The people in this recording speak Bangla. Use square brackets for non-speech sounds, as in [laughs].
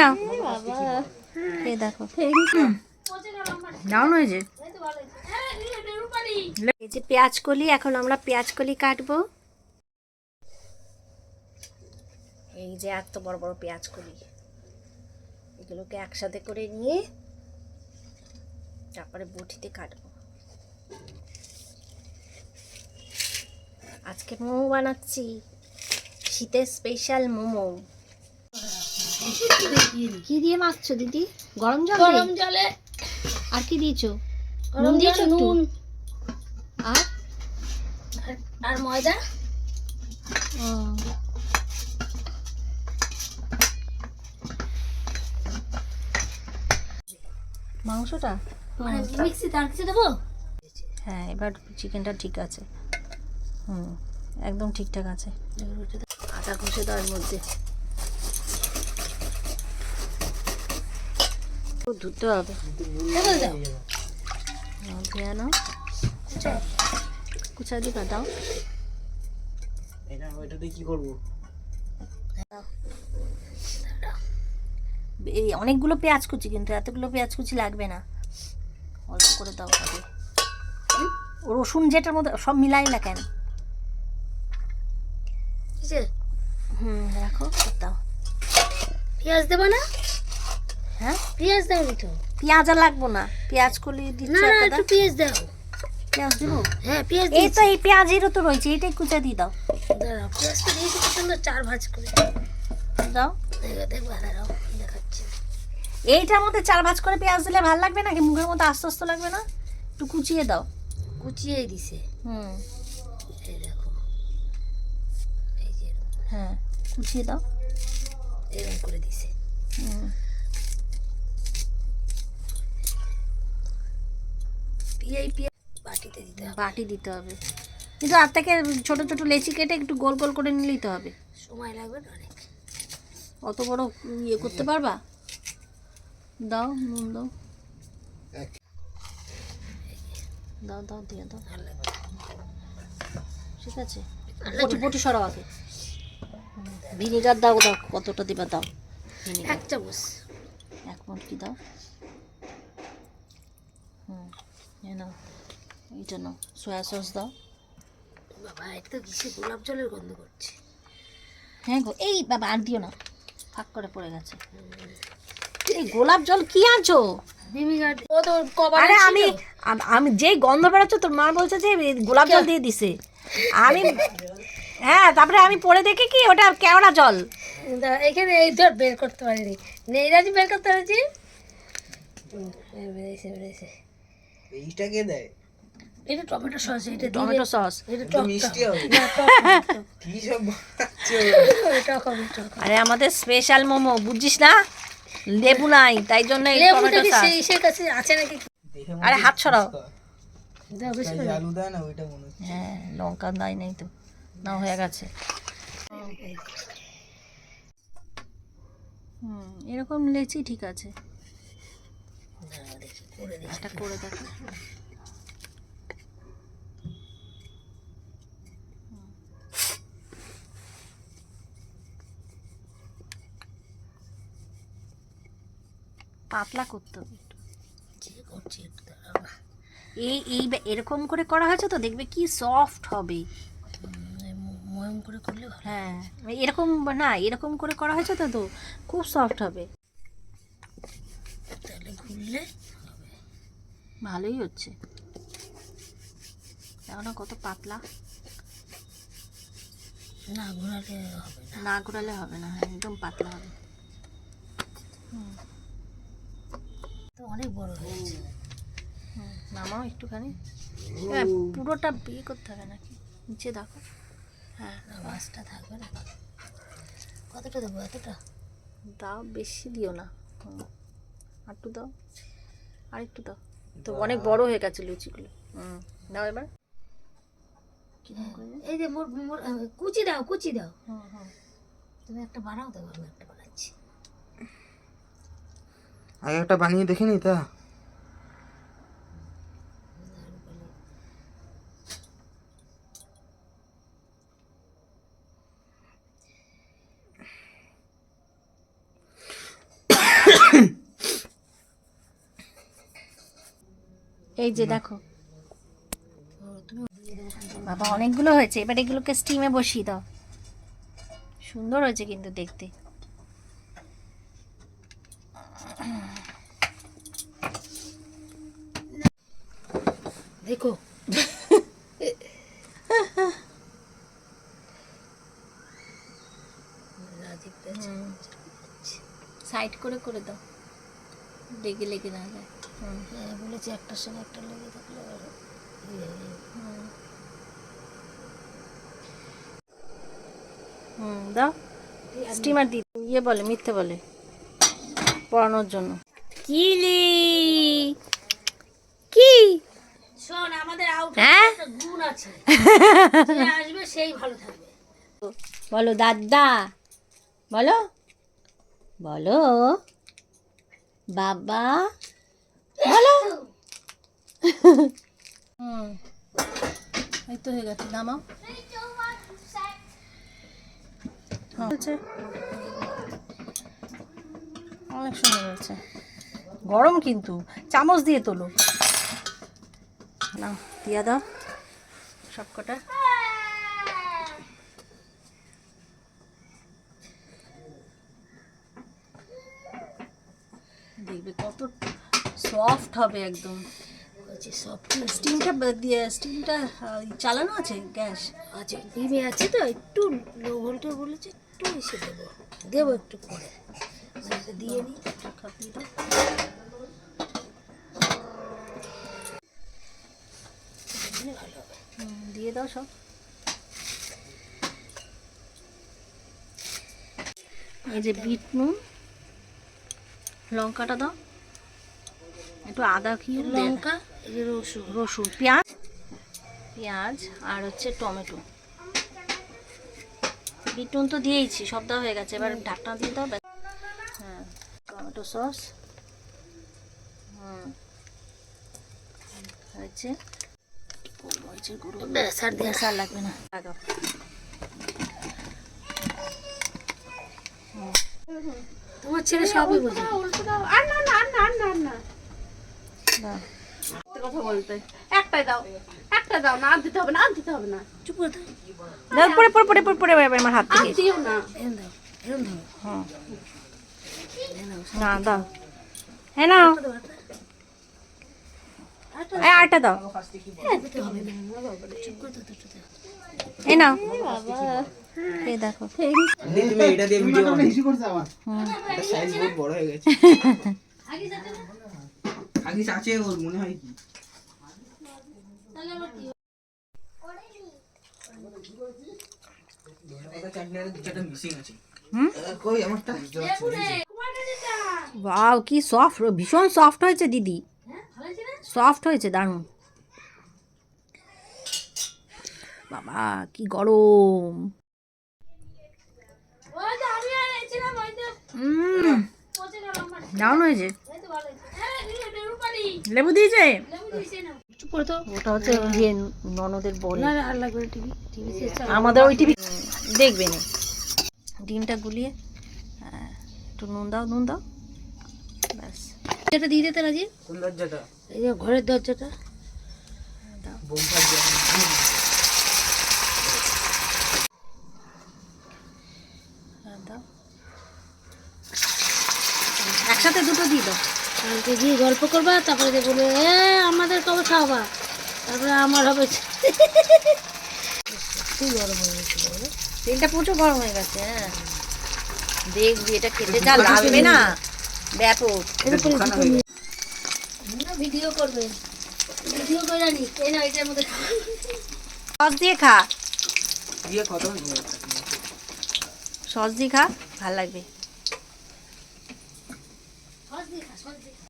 নাও এই দেখো। দারুণ হয়েছে? এই যে পেঁয়াজ কলি এখন আমরা পেঁয়াজ কলি কাটবো। এই যে এত বড় বড় পেঁয়াজ কলি। এগুলোকে একসাথে করে নিয়ে তারপরে বটিতে কাটবো। আজকে মোমো বানাচ্ছি। শীতের স্পেশাল মোমো। কি দিয়ে মাখছো দিদি? গরম জল? গরম জলে। আর কি দিয়েছ? নুন দিয়েছ নুন। আর? আর- আর ময়দা। ও, মাংসটা? মানে মিক্সি তার কিছু দেবো? হ্যাঁ এবার চিকেনটা ঠিক আছে। হুম একদম ঠিকঠাক আছে। আটা ঘষে দাও এর মধ্যে। ধুতে হবে। ধুয়ে নাও। কুচা দিবা দাও। এটা ওইটাতে কি করব? এই অনেকগুলো পেঁয়াজ কুচি কিন্তু এতগুলো পেঁয়াজ কুচি লাগবে না। অল্প করে দাও হবে ও রসুন যেটার মধ্যে সব মিলাই না কেন? হুম রাখো দাও। পেঁয়াজ দেবো না? হ্যাঁ? পেঁয়াজ দাও তো। পেঁয়াজ লাগবো না। পেঁয়াজ কলি দিচ্ছি না একটা পেঁয়াজ দাও। পেঁয়াজ দেবো? হ্যাঁ পেঁয়াজ এই তো এই পেঁয়াজেরও তো রয়েছে এইটাই কুচা দিয়ে দাও। দাঁড়াও পেঁয়াজটা দিয়েছি কি সুন্দর চার ভাজ করে। দাও। দেখো দেখো দাঁড়াও দেখাচ্ছি। এইটার মধ্যে চার ভাঁজ করে পেঁয়াজ দিলে ভালো লাগবে নাকি? মুখের মধ্যে আস্তে আস্তে লাগবে না? একটু কুচিয়ে দাও। কুচিয়েই দিছে। হুম। এই দেখো। এই যে হ্যাঁ কুচিয়ে দাও। এরকম করে দিছে। হুম। পিয়াই পিয়া বাটিতে দিতে হবে। বাটি দিতে হবে। কিন্তু আর থেকে ছোট ছোট লেচি কেটে একটু গোল গোল করে নিলেই তো হবে। সময় লাগবে না অনেক। অত বড় ইয়ে করতে পারবা? দাও নুন দাও। দাও দাও দিয়ে দাও। ঠিক আছে। পটি পটি সরাও আগে। ভিনিগার দাও দাও কতটা দিবা দাও। এক চামচ। এক মুটকি দাও হুম এ নাও এইটা নাও সয়া সস দাও। বাবা এটা তো কিসে গোলাপ জলের গন্ধ করছে। হ্যাঁ গো এই বাবা আর দিও না ফাঁক করে পড়ে গেছে। এই গোলাপ জল কি আনছো? ও তো কবার আরে আমি আম- যেই গন্ধ বেরোচ্ছে তোর মা বলছে যে গোলাপ জল দিয়ে দিছে। আমি হ্যাঁ তারপরে আমি পড়ে দেখি কি ওটা কেওড়া জল। এখানে এই ধর বের করতে পারিনি। নেইরাজি বের করতে পেরেছি? হুম, এই বেরিয়েছে বেরিয়েছে। এইটা কে দেয়। এটা টমেটো সস এটা টমেটো সস। এটা মিষ্টি হবে। না টক হবে, টক [laughs] কি সব বানাচ্ছে? হবে, টক হবে টক হবে। আরে আমাদের স্পেশাল মোমো বুঝছিস না? লেবু নাই তাই জন্য এই টমেটো সস। সেই সেই কাছে আছে নাকি আরে হাত সরাও। আলু দেয় না ওইটা মনে হচ্ছে। হ্যাঁ লঙ্কা দাই নাই তো। না হয়ে গেছে। হুম এরকম লেচি ঠিক আছে দাঁড়াও দেখি করে দেখি এটা করে দেখো। পাতলা করতে হবে এই এই এরকম করে করা হয়েছে তো? দেখবে কি সফট হবে। ময়ম করে করলে হ্যাঁ এরকম না এরকম করে করা হয়েছে তো তো? খুব সফট হবে। তাহলে ঘুরলে ভালোই হচ্ছে। এখন কত পাতলা। না ঘোরালে হবে না। ঘোরালে হবে না হ্যাঁ, একদম পাতলা হবে। তো অনেক বড় হয়েছে হুম, নামাও একটুখানি। হ্যাঁ পুরোটা বিয়ে করতে হবে নাকি? নিচে দেখো। হ্যাঁ মাছটা থাকবে না। কতটা দেবো এতটা? দাও বেশি দিও না। হুম। আর একটু দাও। আর একটু দাও। তো অনেক বড় হয়ে গেছে লুচিগুলো। হুম দাও এবার। এই যে মোর মোর কুচি দাও কুচি দাও। হুম হুম। তুমি একটা বানাও দাও আমি একটা বানাচ্ছি। আগে একটা বানিয়ে দেখে নি তা? এই যে দেখো। বাবা অনেকগুলো হয়েছে। এবার এগুলোকে স্টিমে বসিয়ে দাও। সুন্দর হয়েছে কিন্তু দেখতে। দেখো। সাইড করে করে দাও। লেগে লেগে না যায়। বলেছি একটার সঙ্গে একটা লেগে থাকলে আর ইয়ে, হুম দাও। স্টিমার দি ইয়ে বলে মিথ্যে বলে। পড়ানোর জন্য। কিলি কি? শোন আমাদের আউট হ্যাঁ? গুণ আছে। [laughs] আসবে সেই ভালো থাকবে। বলো দাদা। বলো। বলো। বাবা। বলো হুম। এই তো হয়ে গেছে নামাও। হ্যাঁ। হয়েছে। অনেক সুন্দর হয়েছে। গরম কিন্তু। চামচ দিয়ে তোলো। না দিয়া দাও। সবকটা দেখবে কত সফট হবে একদম। বলছি সব স্টিমটা দিয়ে স্টিমটা চালানো আছে গ্যাস? আছে ডিমে আছে তো একটু লো ভোল্টে বলেছে একটু এসে দেবো। দেবো একটু করে দিয়ে নিই খাপিয়ে দাও দিয়ে দাও সব। এই যে বিট নুন লঙ্কাটা দাও। একটু আদা কি লঙ্কা রসুন। রসুন পেঁয়াজ। পেঁয়াজ আর হচ্ছে টমেটো। বিট নুন তো দিয়েইছি সব দেওয়া হয়ে গেছে। এবার ঢাকনা দিয়ে দাও। হ্যাঁ টমেটো সস। হুম। হয়েছে। গুঁড়ো। লাগবে না। লাগাও তোমার ছেলে সবই বোঝে। দাও কথা বলতে। একটাই দাও একটা দাও না দিতে হবে না দিতে হবে না। চুপ করে দাও পরে পরে পরে পরে পরে আমার হাত আর থেকে। দিও না। দাও হ্যাঁ। না দাও। হ্যাঁ নাও। আটা দাও। এই এই দেখো। তুমি এটা দিয়ে ভিডিও বানাও। সাইজ বহুত বড় হয়ে গেছে। আগে চাচে ওর মনে হয় কি? আছে ওয়াও কি সফট ভীষণ সফট হয়েছে দিদি। সফট হয়েছে দারুণ। বাবা কি গরম। আমার। দারুণ হয়েছে। লেবু দিয়েছে। চুপ করে তো। ওটা হচ্ছে ইয়ে ননদের বল। না, আর লাগবে টিভি। টিভি আমাদের ওই টিভি দেখবে না। ডিমটা গুলিয়ে হ্যাঁ, একটু নুন দাও নুন দাও। ব্যাস। এটা দিয়ে দিতে রাজি? কোন দরজাটা? এই যে ঘরের দরজাটা। হ্যাঁ, দাও। একসাথে দুটো দিয়ে দাও। কালকে গিয়ে গল্প করবা তারপরে যে বলবে এ আমাদের কবে খাওয়াবা তারপরে আমার হবে খুব গরম হয়ে গেছিল তেলটা প্রচুর গরম হয়ে গেছে হ্যাঁ। দেখবি এটা খেতে যা লাগবে না। ব্যাপক। ভিডিও করবে। ভিডিও করে আনি এই না এটার মধ্যে সস দিয়ে খা। দিয়ে কত সস দিয়ে খা ভালো লাগবে। সস দিয়ে খা, সস দিয়ে।